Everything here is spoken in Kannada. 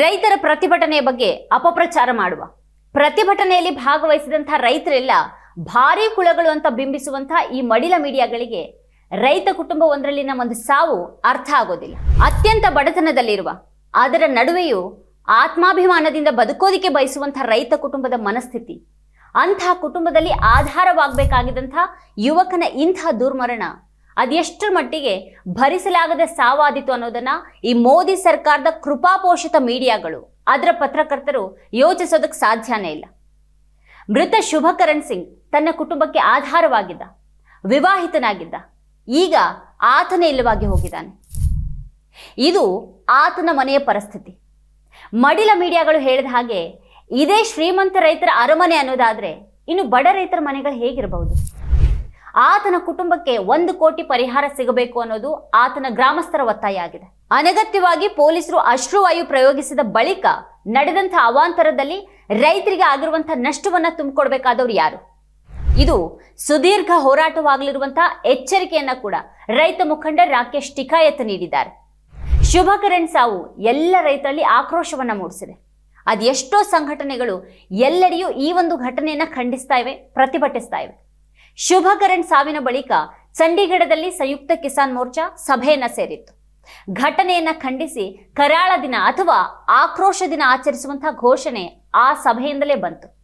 ರೈತರ ಪ್ರತಿಭಟನೆಯ ಬಗ್ಗೆ ಅಪಪ್ರಚಾರ ಮಾಡುವ. ಪ್ರತಿಭಟನೆಯಲ್ಲಿ ಭಾಗವಹಿಸಿದಂತಹ ರೈತರೆಲ್ಲ ಭಾರೀ ಕುಳಗಳು ಅಂತ ಬಿಂಬಿಸುವಂತಹ ಈ ಮಡಿಲ ಮೀಡಿಯಾಗಳಿಗೆ ರೈತ ಕುಟುಂಬ ಒಂದರಲ್ಲಿ ಒಂದು ಸಾವು ಅರ್ಥ ಆಗೋದಿಲ್ಲ. ಅತ್ಯಂತ ಬಡತನದಲ್ಲಿರುವ, ಅದರ ನಡುವೆಯೂ ಆತ್ಮಾಭಿಮಾನದಿಂದ ಬದುಕೋದಿಕ್ಕೆ ಬಯಸುವಂತಹ ರೈತ ಕುಟುಂಬದ ಮನಸ್ಥಿತಿ ಅಂತಹ ಕುಟುಂಬದಲ್ಲಿ ಆಧಾರವಾಗಬೇಕಾಗಿದ್ದಂಥ ಯುವಕನ ಇಂತಹ ದುರ್ಮರಣ ಅದೆಷ್ಟರ ಮಟ್ಟಿಗೆ ಭರಿಸಲಾಗದ ಸಾವಾದಿತು ಅನ್ನೋದನ್ನ ಈ ಮೋದಿ ಸರ್ಕಾರದ ಕೃಪಾಪೋಷಿತ ಮೀಡಿಯಾಗಳು, ಅದರ ಪತ್ರಕರ್ತರು ಯೋಚಿಸೋದಕ್ಕೆ ಸಾಧ್ಯನೇ ಇಲ್ಲ. ಮೃತ ಶುಭಕರಣ್ ಸಿಂಗ್ ತನ್ನ ಕುಟುಂಬಕ್ಕೆ ಆಧಾರವಾಗಿದ್ದ, ವಿವಾಹಿತನಾಗಿದ್ದ, ಈಗ ಆತನೇ ಇಲ್ಲವಾಗಿ ಹೋಗಿದ್ದಾನೆ. ಇದು ಆತನ ಮನೆಯ ಪರಿಸ್ಥಿತಿ. ಮಡಿಲ ಮೀಡಿಯಾಗಳು ಹೇಳಿದ ಹಾಗೆ, ಇದೇ ಶ್ರೀಮಂತ ರೈತರ ಅರಮನೆ ಅನ್ನೋದಾದರೆ ಇನ್ನು ಬಡ ರೈತರ ಮನೆಗಳು ಹೇಗಿರಬಹುದು? ಆತನ ಕುಟುಂಬಕ್ಕೆ ಒಂದು ಕೋಟಿ ಪರಿಹಾರ ಸಿಗಬೇಕು ಅನ್ನೋದು ಆತನ ಗ್ರಾಮಸ್ಥರ ಒತ್ತಾಯ ಆಗಿದೆ. ಅನಗತ್ಯವಾಗಿ ಪೊಲೀಸರು ಅಶ್ರುವಾಯು ಪ್ರಯೋಗಿಸಿದ ಬಳಿಕ ನಡೆದಂಥ ಅವಾಂತರದಲ್ಲಿ ರೈತರಿಗೆ ಆಗಿರುವಂತಹ ನಷ್ಟವನ್ನ ತುಂಬಿಕೊಡ್ಬೇಕಾದವ್ರು ಯಾರು? ಇದು ಸುದೀರ್ಘ ಹೋರಾಟವಾಗಲಿರುವಂತಹ ಎಚ್ಚರಿಕೆಯನ್ನ ಕೂಡ ರೈತ ಮುಖಂಡ ರಾಕೇಶ್ ಟಿಕಾಯತ್ ನೀಡಿದ್ದಾರೆ. ಶುಭಕರಣ್ ಸಾವು ಎಲ್ಲ ರೈತರಲ್ಲಿ ಆಕ್ರೋಶವನ್ನ ಮೂಡಿಸಿದೆ. ಅದೆಷ್ಟೋ ಸಂಘಟನೆಗಳು ಎಲ್ಲೆಡೆಯೂ ಈ ಒಂದು ಘಟನೆಯನ್ನ ಖಂಡಿಸ್ತಾ ಇವೆ, ಪ್ರತಿಭಟಿಸ್ತಾ ಇವೆ. ಶುಭಕರಣ್ ಸಾವಿನ ಬಳಿಕ ಚಂಡೀಗಢದಲ್ಲಿ ಸಂಯುಕ್ತ ಕಿಸಾನ್ ಮೋರ್ಚಾ ಸಭೆಯನ್ನ ಸೇರಿತ್ತು. ಘಟನೆಯನ್ನ ಖಂಡಿಸಿ ಕರಾಳ ದಿನ ಅಥವಾ ಆಕ್ರೋಶ ದಿನ ಆಚರಿಸುವಂತಹ ಘೋಷಣೆ ಆ ಸಭೆಯಿಂದಲೇ ಬಂತು.